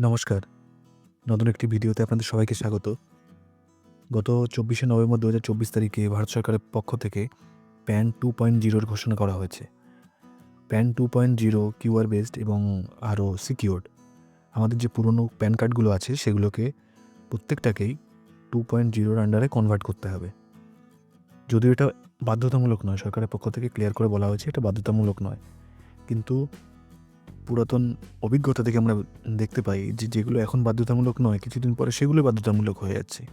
নমস্কার। নতুন একটি ভিডিওতে আপনাদের সবাইকে স্বাগত। গত ২৪শে নভেম্বর ২০২৪ তারিখে ভারত সরকারের পক্ষ থেকে প্যান টু পয়েন্ট জিরোর ঘোষণা করা হয়েছে। প্যান 2.0 কিউআর বেসড এবং আরও সিকিউরড। আমাদের যে পুরনো প্যান কার্ডগুলো আছে সেগুলোকে প্রত্যেকটাকেই টু পয়েন্ট জিরোর আন্ডারে কনভার্ট করতে হবে। যদিও এটা বাধ্যতামূলক নয়, সরকারের পক্ষ থেকে ক্লিয়ার করে বলা হয়েছে এটা বাধ্যতামূলক নয়। কিন্তু পুরাতন অভিজ্ঞতা থেকে আমরা দেখতে পাই যে যেগুলো এখন বাধ্যতামূলক নয়, কিছুদিন পরে সেগুলো বাধ্যতামূলক হয়ে যাচ্ছে।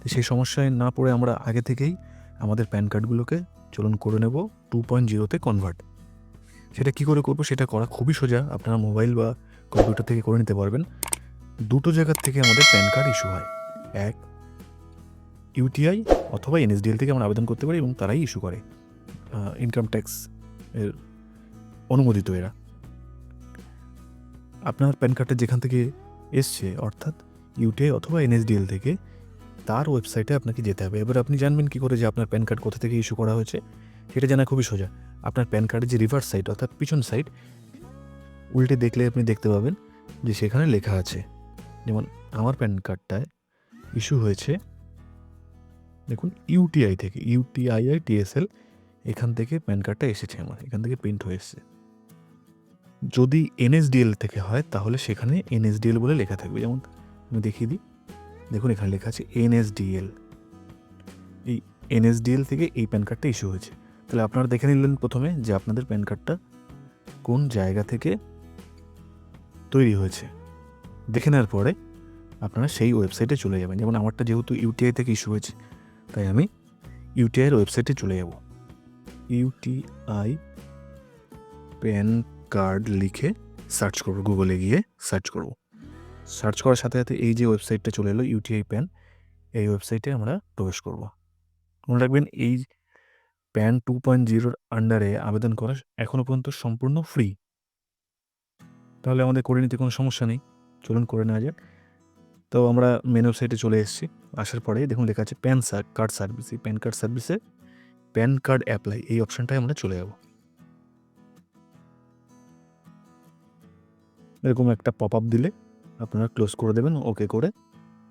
তো সেই সমস্যায় না পড়ে আমরা আগে থেকেই আমাদের প্যান কার্ডগুলোকে চলন করে নেব টু পয়েন্ট জিরোতে কনভার্ট। সেটা কী করে করব সেটা করা খুবই সোজা। আপনারা মোবাইল বা কম্পিউটার থেকে করে নিতে পারবেন। দুটো জায়গার থেকে আমাদের প্যান কার্ড ইস্যু হয়। এক ইউটিআই অথবা এনএসডিএল থেকে আমরা আবেদন করতে পারি এবং তারাই ইস্যু করে। ইনকাম ট্যাক্স এর অনুমোদিত এরা। আপনার প্যান কার্ডটা যেখান থেকে এসছে, অর্থাৎ ইউটিআই অথবা এনএসডিএল থেকে, তার ওয়েবসাইটে আপনাকে যেতে হবে। এবার আপনি জানবেন কী করে যে আপনার প্যান কার্ড কোথা থেকে ইস্যু করা হয়েছে? সেটা জানা খুবই সোজা। আপনার প্যান কার্ডের যে রিভার্স সাইড অর্থাৎ পিছন সাইড উল্টে দেখলে আপনি দেখতে পাবেন যে সেখানে লেখা আছে। যেমন, আমার প্যান কার্ডটায় ইস্যু হয়েছে, দেখুন ইউটিআই থেকে ইউটিআইআই টিএসএল এখান থেকে প্যান কার্ডটা এসেছে আমার। এখান থেকে প্রিন্ট হয়ে এসছে। যদি এনএসডিএল থেকে হয়, তাহলে সেখানে এনএসডিএল বলে লেখা থাকবে। যেমন আমি দেখিয়ে দিই। দেখুন, এখানে লেখা আছে এনএসডিএল। এই এনএসডিএল থেকে এই প্যান কার্ডটা ইস্যু হয়েছে। তাহলে আপনারা দেখে নিলেন প্রথমে যে আপনাদের প্যান কার্ডটা কোন জায়গা থেকে তৈরি হয়েছে। দেখে নেওয়ার পরে আপনারা সেই ওয়েবসাইটে চলে যাবেন। যেমন আমারটা যেহেতু ইউটিআই থেকে ইস্যু হয়েছে, তাই আমি ইউটিআই এর ওয়েবসাইটে চলে যাব। ইউটিআই প্যান কার্ড লিখে সার্চ করব গুগলে গিয়ে সার্চ করব। সার্চ করার সাথে, সাথে এই যে ওয়েবসাইটটা চলে এলো ইউটিআই প্যান এই ওয়েবসাইটে আমরা প্রবেশ করব। মনে রাখবেন এই প্যান টু পয়েন্ট জিরোর আন্ডারে আবেদন করা এখনও পর্যন্ত সম্পূর্ণ ফ্রি। তাহলে আমাদের করে নিতে কোনো সমস্যা নেই। চলুন করে নেওয়া যাক। তো আমরা মেন ওয়েবসাইটে চলে এসেছি। আসার পরে দেখুন লেখা আছে প্যান কার্ড সার্ভিস। এই প্যান কার্ড সার্ভিসে প্যান কার্ড অ্যাপ্লাই এই অপশনটায় আমরা চলে যাব। এরকম একটা পপ আপ দিলে আপনারা ক্লোজ করে দেবেন ওকে করে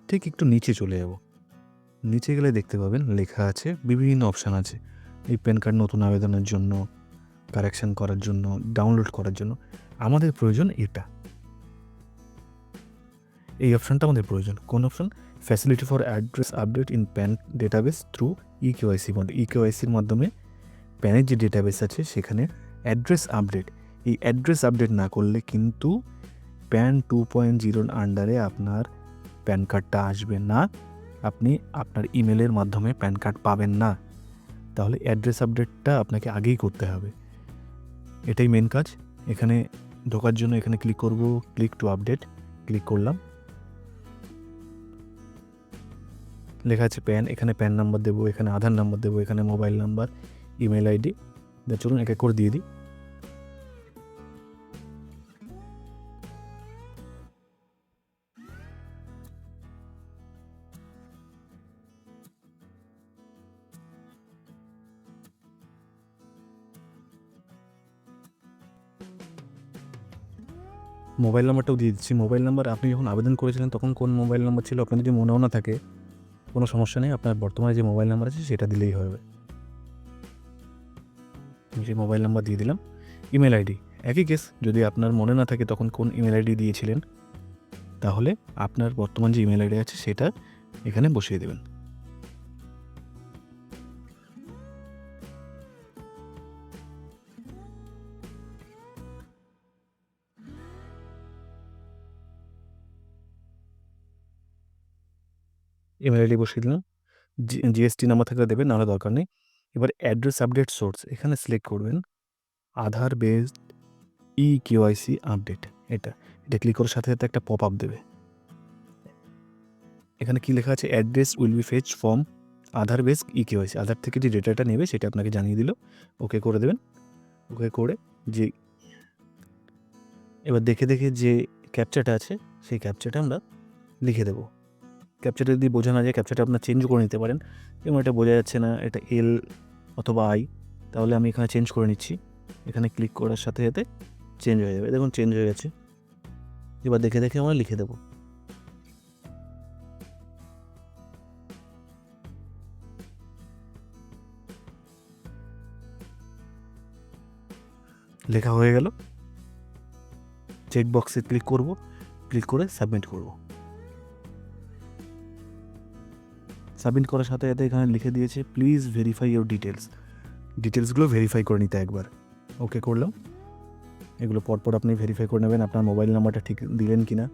ঠিক একটু নিচে চলে যাব। নিচে গেলে দেখতে পাবেন লেখা আছে বিভিন্ন অপশান আছে। এই প্যান কার্ড নতুন আবেদনের জন্য, কারেকশন করার জন্য, ডাউনলোড করার জন্য। আমাদের প্রয়োজন এটা। এই অপশানটা আমাদের প্রয়োজন। কোন option facility for address update in pan database through eKYC mode. ইকেওয়াইসির মাধ্যমে প্যানের যে ডেটাবেস আছে সেখানে অ্যাড্রেস আপডেট। এই অ্যাড্রেস আপডেট না করলে কিন্তু প্যান 2.0 র আন্ডারে আপনার প্যান কার্ডটা আসবে না। আপনি আপনার ইমেলের মাধ্যমে প্যান কার্ড পাবেন না। তাহলে অ্যাড্রেস আপডেটটা আপনাকে আগেই করতে হবে। এটাই মেন কাজ। এখানে ঢোকার জন্য এখানে ক্লিক করব ক্লিক টু আপডেট। ক্লিক করলাম। লেখা আছে প্যান এখানে প্যান নাম্বার দেবো, এখানে আধার নাম্বার দেবো, এখানে মোবাইল নাম্বার, ইমেল আইডি। চলুন এক করে দিয়ে দিই। মোবাইল নাম্বারটাও দিয়ে দিচ্ছি। মোবাইল নাম্বার আপনি যখন আবেদন করেছিলেন, তখন কোন মোবাইল নাম্বার ছিল আপনার যদি মনেও না থাকে, কোনো সমস্যা নেই। আপনার বর্তমানে যে মোবাইল নাম্বার আছে, সেটা দিলেই হবে। সেই মোবাইল নাম্বার দিয়ে দিলাম। ইমেল আইডি একই কেস, যদি আপনার মনে না থাকে তখন কোন ইমেল আইডি দিয়েছিলেন, তাহলে আপনার বর্তমান যে ইমেল আইডি আছে, সেটা এখানে বসিয়ে দেবেন। ইমেল আইডি বসিয়ে দিলাম। জি জিএসটি নাম্বার থাকলে দেবেন নাহলে দরকার নেই। এবার অ্যাড্রেস আপডেট সোর্স এখানে সিলেক্ট করবেন Aadhaar based e eKYC update এটা। এটা ক্লিক করার সাথে, সাথে একটা পপ আপ দেবে। এখানে কি লেখা আছে address will be fetched form Aadhaar based eKYC. Aadhaar থেকে যে ডেটাটা নেবে সেটা আপনাকে জানিয়ে দিল। ওকে করে দেবেন। ওকে করে যে এবার দেখে, দেখে যে ক্যাপচাটা আছে সেই ক্যাপচাটা আমরা লিখে দেব। ক্যাপচাটা যদি বোঝা না যায় ক্যাপচাটা আপনার চেঞ্জ করে নিতে পারেন। যেমন এটা বোঝা যাচ্ছে না এটা এল অথবা আই তাহলে আমি এখানে চেঞ্জ করে নিচ্ছি। এখানে ক্লিক করার সাথে, সাথে চেঞ্জ হয়ে যাবে। দেখুন চেঞ্জ হয়ে গেছে। এবার দেখে দেখে আমরা লিখে দেবো লেখা হয়ে গেল চেক বক্সে ক্লিক করব ক্লিক করে সাবমিট করব সাবমিট করার সাথে সাথে এখানে লিখে দিয়েছে প্লিজ ভেরিফাই ইউর ডিটেলস ডিটেলসগুলো ভেরিফাই করে নিতে একবার। ওকে করলাম। এগুলো পরপর আপনি ভেরিফাই করে নেবেন, আপনার মোবাইল নাম্বারটা ঠিক দিলেন কি না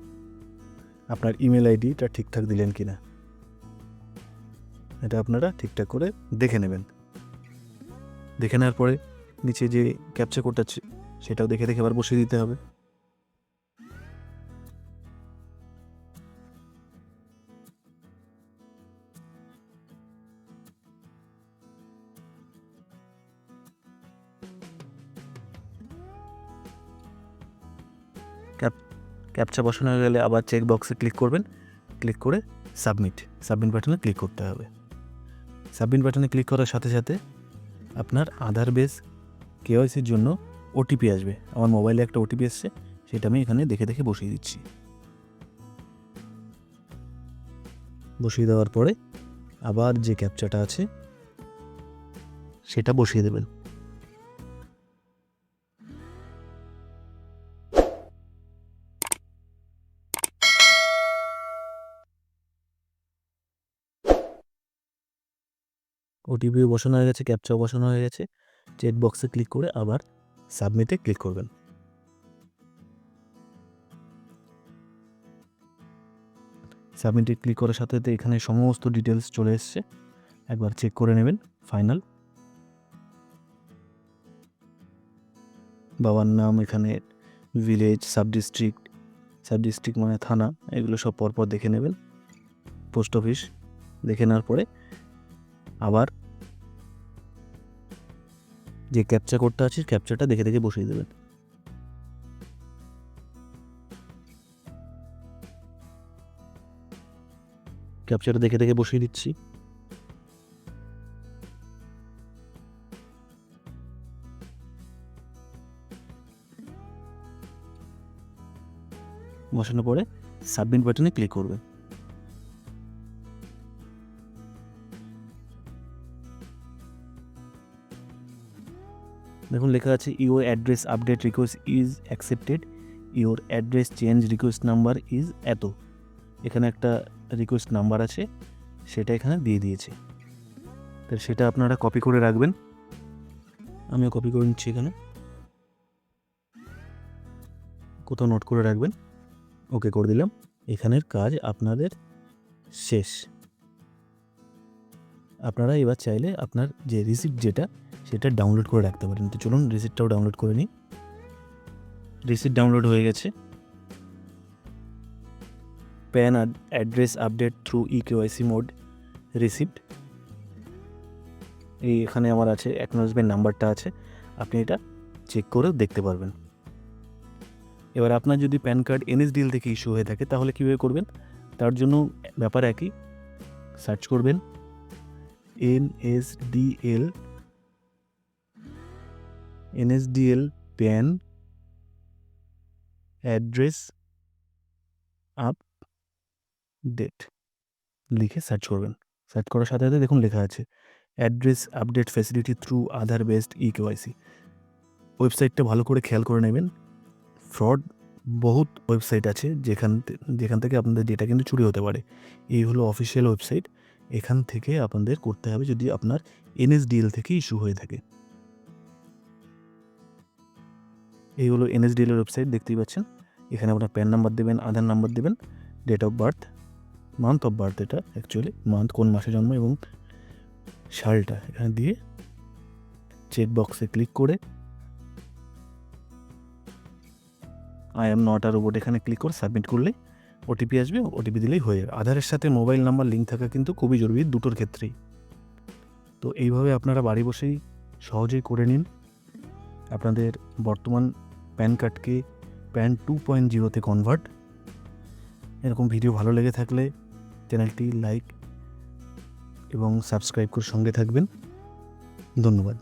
আপনার ইমেল আইডিটা ঠিকঠাক দিলেন কি না এটা আপনারা ঠিকঠাক করে দেখে নেবেন। দেখে নেওয়ার পরে নিচে যে ক্যাপচা কোডটা সেটাও দেখে দেখে আবার বসিয়ে দিতে হবে। ক্যাপচা বসানো হয়ে গেলে আবার চেক বক্সে ক্লিক করবেন। ক্লিক করে সাবমিট সাবমিট বাটনে ক্লিক করতে হবে। সাবমিট বাটনে ক্লিক করার সাথে সাথে আপনার আধার বেস কেওয়াইসির জন্য ওটিপি আসবে। আমার মোবাইলে একটা ওটিপি এসছে, সেটা আমি এখানে দেখে দেখে বসিয়ে দিচ্ছি। বসিয়ে দেওয়ার পরে আবার যে ক্যাপচাটা আছে, সেটা বসিয়ে দেবেন। ওটিপিও বসানো হয়ে গেছে ক্যাপচাও বসানো হয়ে গেছে। চেক বক্সে ক্লিক করে আবার সাবমিটে ক্লিক করবেন। সাবমিটে ক্লিক করার সাথে সাথে এখানে সমস্ত ডিটেলস চলে এসছে। একবার চেক করে নেবেন ফাইনাল বাবার নাম এখানে village sub district sub district মানে থানা, এগুলো সব পরপর দেখে নেবেন। পোস্ট অফিস দেখে নেওয়ার পরে আবার যে ক্যাপচা করতে আছে ক্যাপচাটা দেখে দেখে বসিয়ে দেবেন। ক্যাপচাটা দেখে দেখে বসিয়ে দিচ্ছি। বসানোর পরে সাবমিট বাটনে ক্লিক করবেন দেখুন, লেখা আছে your address update request is accepted your address change request number is এত। এখানে একটা রিকোয়েস্ট নাম্বার আছে, সেটা এখানে দিয়ে দিয়েছে। তো সেটা আপনারা কপি করে রাখবেন। আমিও কপি করে নিচ্ছি এখানে। কোথাও নোট করে রাখবেন। ওকে করে দিলাম। এখানের কাজ আপনাদের শেষ। আপনারা এবার চাইলে আপনার যে রিসিপ্ট যেটা, সেটা ডাউনলোড করে রাখতে পারেন। তো চলুন রিসিপ্টটাও ডাউনলোড করে নিই। রিসিপ্ট ডাউনলোড হয়ে গেছে। Pan address update through e KYC mode receipt এই এখানে আমার আছে অ্যাকনোলজমেন্ট নাম্বারটা আছে। আপনি এটা চেক করেও দেখতে পারবেন। এবার আপনার যদি প্যান কার্ড এনএসডিএল থেকে ইস্যু হয়ে থাকে, তাহলে কীভাবে করবেন? তার জন্য ব্যাপার একই। সার্চ করবেন। NSDL NSDL pan, address update, লিখে সার্চ করবেন। সার্চ করার সাথে সাথে দেখুন লেখা আছে, address update facility through Aadhaar based e KYC ওয়েবসাইটটা ভালো করে খেয়াল করে নেবেন। ফ্রড বহুত ওয়েবসাইট আছে যেখান যেখান থেকে আপনাদের ডেটা কিন্তু চুরি হতে পারে। এই হলো অফিসিয়াল ওয়েবসাইট এখান থেকে আপনাদের করতে হবে যদি আপনার এনএসডিএল থেকে ইস্যু হয়ে থাকে। এই হলো এনএসডিএল এর ওয়েবসাইট, দেখতেই পাচ্ছেন। এখানে আপনার প্যান নাম্বার দেবেন, আধার নাম্বার দেবেন, date of birth, month of birth এটা অ্যাকচুয়ালি মান্থ কোন মাসে জন্ম এবং সালটা। এখানে দিয়ে চেক বক্সে ক্লিক করে I am not a robot এখানে ক্লিক করে সাবমিট করলে ওটিপি আসবে ওটিপি দিলেই হয়ে যাবে। আধারের সাথে মোবাইল নাম্বার লিঙ্ক থাকা কিন্তু খুবই জরুরি দুটোর ক্ষেত্রেই। তো এইভাবে আপনারা বাড়ি বসেই সহজেই করে নিন। আপনাদের বর্তমান প্যান কার্ডকে প্যান টু পয়েন্ট জিরোতে কনভার্ট এরকম ভিডিও ভালো লেগে থাকলে চ্যানেলটি লাইক এবং সাবস্ক্রাইব করে সঙ্গে থাকবেন। ধন্যবাদ।